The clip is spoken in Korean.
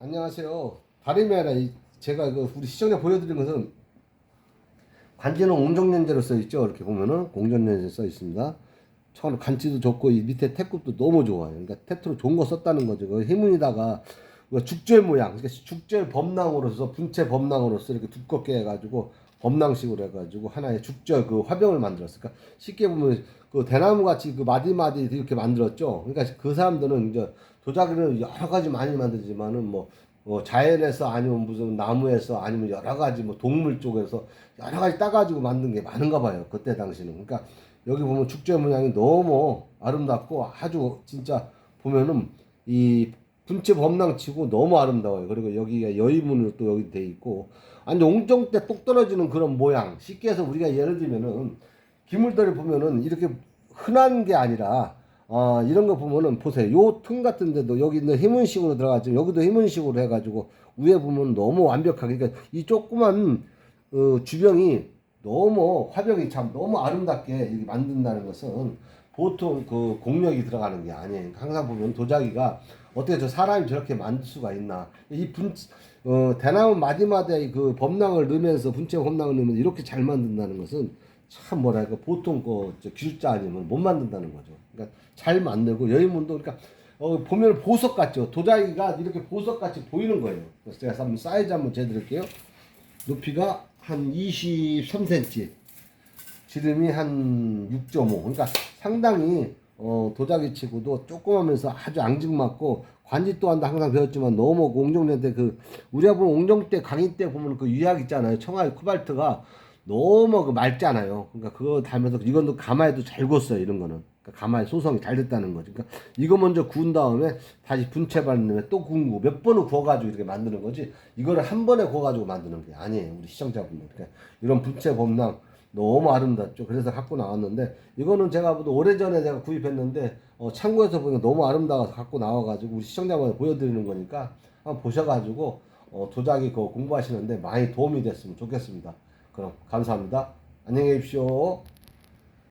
안녕하세요. 다름이 아니라 이- 제가 그 우리 시청자 보여드린 것은 관지는 옹정연제로 써 있죠. 이렇게 보면은 공전연제 써 있습니다. 처음 간지도 좋고 이 밑에 태급도 너무 좋아요. 그러니까 테트로 좋은 거 썼다는 거죠. 그 해문이다가 그 죽절 모양, 그러니까 죽절 범낭으로서 분체 범낭으로서 이렇게 두껍게 해가지고 범낭식으로 해가지고 하나의 죽절 그 화병을 만들었어요. 그러니까 쉽게 보면 그 대나무 같이 그 마디마디 이렇게 만들었죠. 그러니까 그 사람들은 이제 도자기를 여러 가지 많이 만들지만은 뭐, 뭐 자연에서 아니면 무슨 나무에서 아니면 여러 가지 뭐 동물 쪽에서 여러 가지 따가지고 만든 게 많은가 봐요. 그때 당시는. 그러니까 여기 보면 축제 모양이 너무 아름답고 아주 진짜 보면은 이 분체 범랑치고 너무 아름다워요. 그리고 여기가 여의문으로 또 여기 돼 있고 완전 옹정 때 똑 떨어지는 그런 모양. 쉽게 해서 우리가 예를 들면은 기물들을 보면은 이렇게 흔한 게 아니라 어, 이런 거 보면은 보세요. 요 틈 같은 데도 여기 있는 희문식으로 들어가죠. 여기도 희문식으로 해가지고 위에 보면 너무 완벽하게 그러니까 이 조그만 어, 주병이 너무 화병이 참 너무 아름답게 만든다는 것은 보통 그 공력이 들어가는 게 아니에요. 그러니까 항상 보면 도자기가 어떻게 저 사람이 저렇게 만들 수가 있나. 이 분, 어, 대나무 마디마디에 그 범랑을 넣으면서 분체 범랑을 넣으면 이렇게 잘 만든다는 것은 참 뭐랄까 보통 그저 기술자 아니면 못 만든다는 거죠. 그러니까 잘 만들고 여인문도 그러니까 어, 보면 보석 같죠. 도자기가 이렇게 보석 같이 보이는 거예요. 그래서 제가 한번 사이즈 한번 재드릴게요. 높이가 한 23cm, 지름이 한 6.5. 그러니까 상당히 어, 도자기 치고도 조그마면서 아주 앙증맞고 관지 또한 항상 배웠지만 너무 옹정대 때그 우리가 보면 옹정 때 강의 때 보면 그 유약 있잖아요. 청아의 코발트가 너무 그 맑잖아요. 그러니까 그거 달면서 이건 가마에도 잘 구웠어요. 이런 거는. 그러니까 가마의 소성이 잘 됐다는 거죠. 그러니까 이거 먼저 구운 다음에 다시 분체 바른 다음에 또 구운 거 몇 번을 구워가지고 이렇게 만드는 거지. 이거를 한 번에 구워가지고 만드는 게 아니에요. 우리 시청자분들. 그러니까 이런 분체 범랑 너무 아름답죠. 그래서 갖고 나왔는데 이거는 제가 보도 오래전에 제가 구입했는데 어, 창고에서 보니까 너무 아름다워서 갖고 나와가지고 우리 시청자분들 보여드리는 거니까 한번 보셔가지고 어, 도자기 그 공부하시는데 많이 도움이 됐으면 좋겠습니다. 그럼 감사합니다. 안녕히 계십시오.